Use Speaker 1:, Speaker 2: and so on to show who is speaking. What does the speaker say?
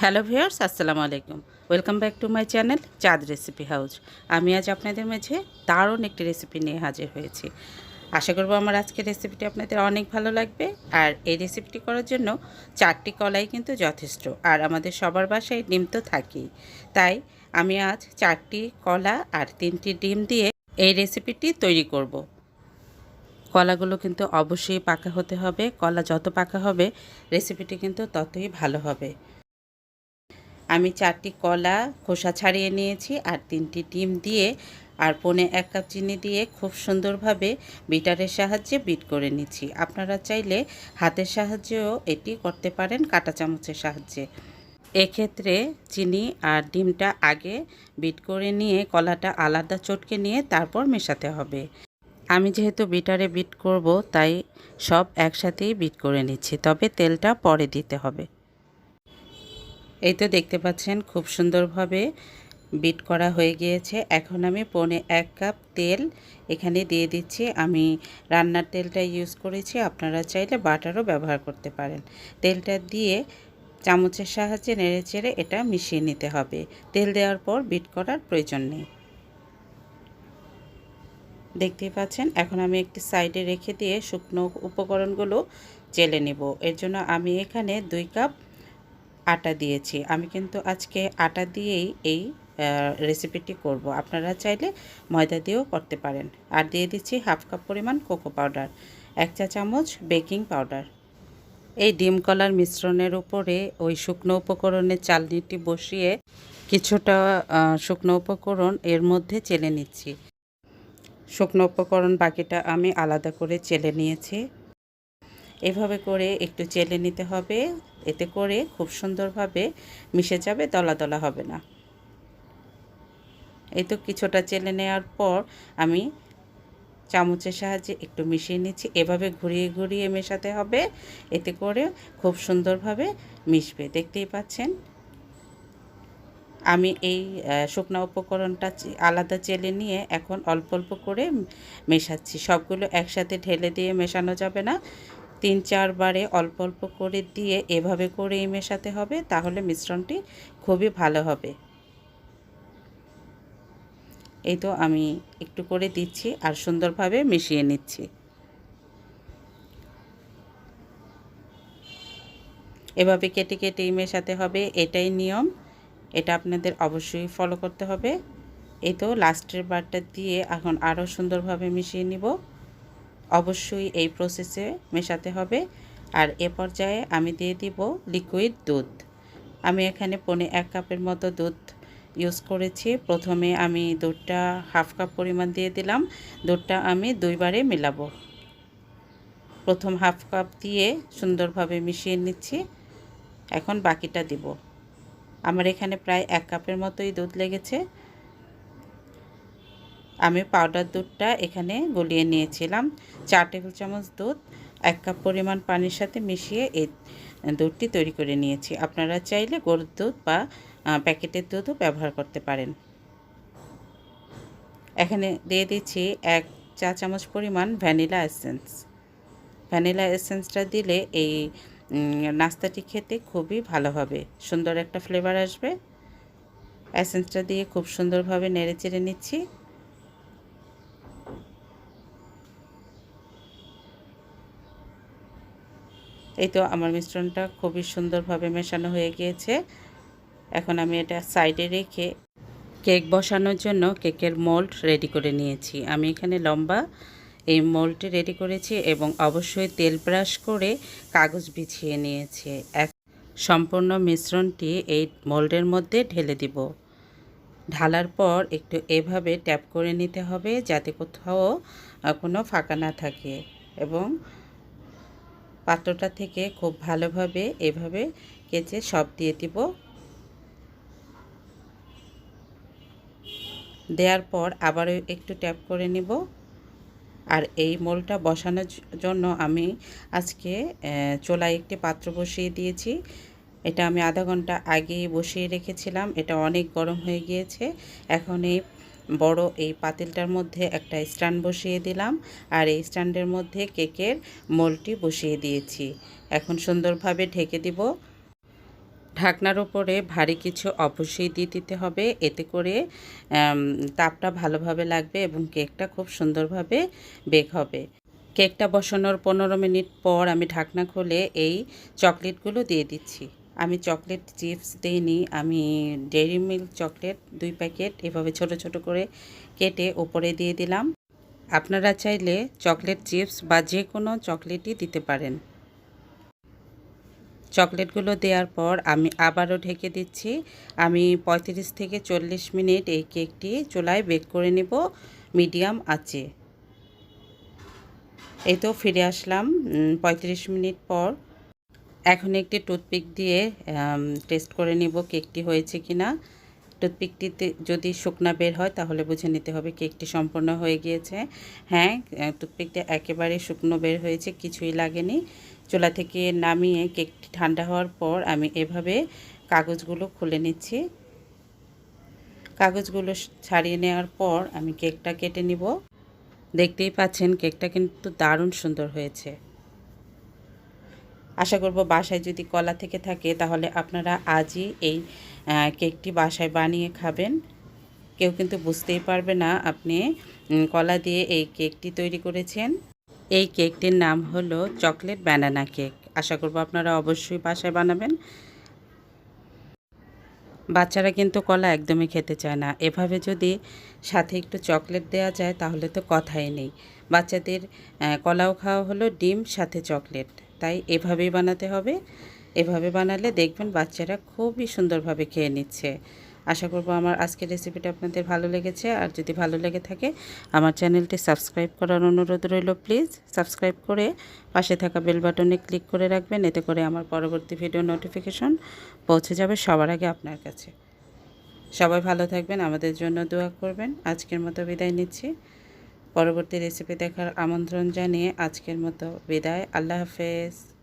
Speaker 1: Hello viewers, আসসালামু আলাইকুম। Welcome back to my channel Chand recipe house. আমি আজ আপনাদের মাঝে দারুণ একটি রেসিপি নিয়ে হাজির হয়েছি। আশা করব আমার আজকের রেসিপিটি আপনাদের অনেক ভালো লাগবে। আর এই রেসিপিটি করার জন্য চারটি কলাই কিন্তু যথেষ্ট, আর আমাদের সবার বাসায় ডিম তো থাকেই। তাই আমি আজ চারটি কলা আর তিনটি ডিম দিয়ে এই রেসিপিটি তৈরি করব। কলাগুলো কিন্তু অবশ্যই পাকা হতে হবে। কলা যত পাকা হবে, রেসিপিটি কিন্তু ততই ভালো হবে। আমি চারটি কলা, খোসা ছাড়িয়ে নিয়েছি আর তিনটি ডিম দিয়ে আর পনে এক কাপ চিনি দিয়ে খুব সুন্দরভাবে বিটারের সাহায্যে বিট করে নিচ্ছি। আপনারা চাইলে হাতের সাহায্যেও এটি করতে পারেন কাঁটা চামচের সাহায্যে। এক্ষেত্রে চিনি আর ডিমটা আগে বিট করে নিয়ে কলাটা আলাদা চটকে নিয়ে তারপর মেশাতে হবে। আমি যেহেতু বিটারে বিট করব, তাই সব একসাথেই বিট করে নিচ্ছি, তবে তেলটা পরে দিতে হবে। এই তো দেখতে পাচ্ছেন, খুব সুন্দরভাবে বিট করা হয়ে গিয়েছে। এখন আমি পনে এক কাপ তেল এখানে দিয়ে দিচ্ছি। আমি রান্নার তেলটা ইউজ করেছি, আপনারা চাইলে বাটারও ব্যবহার করতে পারেন। তেলটা দিয়ে চামচের সাহায্যে নেড়ে চেড়ে এটা মিশিয়ে নিতে হবে। তেল দেওয়ার পর বিট করার প্রয়োজন নেই। দেখতেই পাচ্ছেন, এখন আমি একটি সাইডে রেখে দিয়ে শুকনো উপকরণগুলো চেলে নেব। এর জন্য আমি এখানে দুই কাপ আটা দিয়েছি। আমি কিন্তু আজকে আটা দিয়েই এই রেসিপিটি করব। আপনারা চাইলে ময়দা দিয়েও করতে পারেন। আর দিয়ে দিচ্ছি হাফ কাপ পরিমাণ কোকো পাউডার এক চা চামচ বেকিং পাউডার এই ডিম কলার মিশ্রণের উপরে ওই শুকনো উপকরণের চালনিটি বসিয়ে কিছুটা শুকনো উপকরণ এর মধ্যে চেলে নিচ্ছি। শুকনো উপকরণ বাকিটা আমি আলাদা করে চেলে নিয়েছি। এভাবে করে একটু চেলে নিতে হবে। এতে করে খুব সুন্দরভাবে মিশে যাবে, দলা দলা হবে না। এই তো কিছুটা চেলে নেওয়ার পর আমি চামচের সাহায্যে একটু মিশিয়ে নিচ্ছি। এভাবে ঘুরিয়ে ঘুরিয়ে মেশাতে হবে। এতে করে খুব সুন্দরভাবে মিশবে। দেখতেই পাচ্ছেন? আমি এই শুকনা উপকরণটা আলাদা চেলে নিয়ে এখন অল্প অল্প করে মেশাচ্ছি। সবগুলো একসাথে ঢেলে দিয়ে মেশানো যাবে না। তিন চারবারে অল্প অল্প করে দিয়ে এভাবে করেই মেশাতে হবে, তাহলে মিশ্রণটি খুবই ভালো হবে। এই তো আমি একটু করে দিচ্ছি আর সুন্দরভাবে মিশিয়ে নিচ্ছি। এভাবে কেটে কেটেই মেশাতে হবে, এটাই নিয়ম, এটা আপনাদের অবশ্যই ফলো করতে হবে। এই তো লাস্টের বারটা দিয়ে এখন আরও সুন্দরভাবে মিশিয়ে নিব। অবশ্যই এই প্রসেসে মেশাতে হবে। আর এ পর্যায়ে আমি দিয়ে দিব লিকুইড দুধ। আমি এখানে পনে এক কাপের মতো দুধ ইউজ করেছি। প্রথমে আমি দুধটা হাফ কাপ পরিমাণ দিয়ে দিলাম। দুধটা আমি দুইবারে মেলাবো। প্রথম হাফ কাপ দিয়ে সুন্দরভাবে মিশিয়ে নিচ্ছি। এখন বাকিটা দিব। আমার এখানে প্রায় এক কাপের মতোই দুধ লেগেছে। আমি পাউডার দুধটা এখানে গলিয়ে নিয়েছিলাম। চার টেবিল চামচ দুধ, এক কাপ পরিমাণ পানির সাথে মিশিয়ে এই দুধটি তৈরি করে নিয়েছি। আপনারা চাইলে গরুর দুধ বা প্যাকেটের দুধও ব্যবহার করতে পারেন। এখানে দিয়ে দিচ্ছি এক চা চামচ পরিমাণ ভ্যানিলা এসেন্স। ভ্যানিলা এসেন্সটা দিলে এই নাস্তাটি খেতে খুবই ভালো হবে। সুন্দর একটা ফ্লেভার আসবে। এসেন্সটা দিয়ে খুব সুন্দরভাবে নেড়ে চেড়ে নিচ্ছি। এই তো আমার মিশ্রণটা খুবই সুন্দরভাবে মেশানো হয়ে গিয়েছে। এখন আমি এটা সাইডে রেখে কেক বসানোর জন্য কেকের মোল্ড রেডি করে নিয়েছি। আমি এখানে লম্বা এই মোল্ডটি রেডি করেছি এবং অবশ্যই তেল ব্রাশ করে কাগজ বিছিয়ে নিয়েছি। এক সম্পূর্ণ মিশ্রণটি এই মোল্ডের মধ্যে ঢেলে দিব। ঢালার পর একটু এভাবে ট্যাপ করে নিতে হবে যাতে কোথাও কোনো ফাঁকা না থাকে এবং পাত্রটা থেকে খুব ভালোভাবে এভাবে কেচে সব দিয়ে দিব। দেওয়ার পর আবারও একটু ট্যাপ করে নিব। আর এই মোলটা বসানোর জন্য আমি আজকে চোলায় একটি পাত্র বসিয়ে দিয়েছি। এটা আমি আধা ঘণ্টা আগেই বসিয়ে রেখেছিলাম। এটা অনেক গরম হয়ে গিয়েছে। এখন এই বড় এই পাতিলটার মধ্যে একটা স্ট্যান্ড বসিয়ে দিলাম আর এই স্ট্যান্ডের মধ্যে কেকের মোলটি বসিয়ে দিয়েছি। এখন সুন্দরভাবে ঢেকে দিব। ঢাকনার উপরে ভারী কিছু অবশ্যই দিয়ে দিতে হবে। এতে করে তাপটা ভালোভাবে লাগবে এবং কেকটা খুব সুন্দরভাবে বেক হবে। কেকটা বসানোর পনেরো মিনিট পর আমি ঢাকনা খুলে এই চকলেটগুলো দিয়ে দিচ্ছি। আমি চকলেট চিপস দিইনি, আমি ডেইরি মিল্ক চকলেট দুই প্যাকেট এভাবে ছোট ছোট করে কেটে ওপরে দিয়ে দিলাম। আপনারা চাইলে চকলেট চিপস বা যে কোনো চকলেটই দিতে পারেন। চকলেটগুলো দেওয়ার পর আমি আবারও ঢেকে দিচ্ছি। আমি পঁয়ত্রিশ থেকে চল্লিশ মিনিট এই কেকটি চুলায় বেক করে নেব, মিডিয়াম আঁচে। এই তো ফিরে আসলাম পঁয়ত্রিশ মিনিট পর। এখন একটি টুথপিক দিয়ে টেস্ট করে নিব কেকটি হয়েছে কি না টুথপিকটিতে যদি শুকনা বের হয়, তাহলে বুঝে নিতে হবে কেকটি সম্পূর্ণ হয়ে গিয়েছে। হ্যাঁ টুথপিকটা একেবারে শুকনো বের হয়েছে, কিছুই লাগেনি। চুলা থেকে নামিয়ে কেকটি ঠান্ডা হওয়ার পর আমি এভাবে কাগজগুলো খুলে নিচ্ছি। কাগজগুলো ছাড়িয়ে নেওয়ার পর আমি কেকটা কেটে নিব। দেখতেই পাচ্ছেন, কেকটা কিন্তু দারুণ সুন্দর হয়েছে। আশা করব বাসায় যদি কলা থেকে থাকে, তাহলে আপনারা আজই এই কেকটি বাসায় বানিয়ে খাবেন। কেউ কিন্তু বুঝতেই পারবে না আপনি কলা দিয়ে এই কেকটি তৈরি করেছেন। এই কেকটির নাম হলো চকলেট ব্যানানা কেক। আশা করব আপনারা অবশ্যই বাসায় বানাবেন। বাচ্চারা কিন্তু কলা একদমই খেতে চায় না। এভাবে যদি সাথে একটু চকলেট দেওয়া যায়, তাহলে তো কথাই নেই। বাচ্চাদের কলাও খাওয়া হলো, ডিম, সাথে চকলেট। তাই এভাবেই বানাতে হবে। এভাবে বানালে দেখবেন বাচ্চারা খুবই সুন্দরভাবে খেয়ে নিচ্ছে। আশা করব আমার আজকের রেসিপিটা আপনাদের ভালো লেগেছে। আর যদি ভালো লেগে থাকে, আমার চ্যানেলটি সাবস্ক্রাইব করার অনুরোধ রইল প্লিজ সাবস্ক্রাইব করে পাশে থাকা বেল বাটনে ক্লিক করে রাখবেন। এতে করে আমার পরবর্তী ভিডিও নোটিফিকেশন পৌঁছে যাবে সবার আগে আপনার কাছে। সবাই ভালো থাকবেন, আমাদের জন্য দোয়া করবেন। আজকের মতো বিদায় নিচ্ছি। পরবর্তী রেসিপি দেখার আমন্ত্রণ জানিয়ে আজকের মতো বিদায়। আল্লাহ হাফেজ।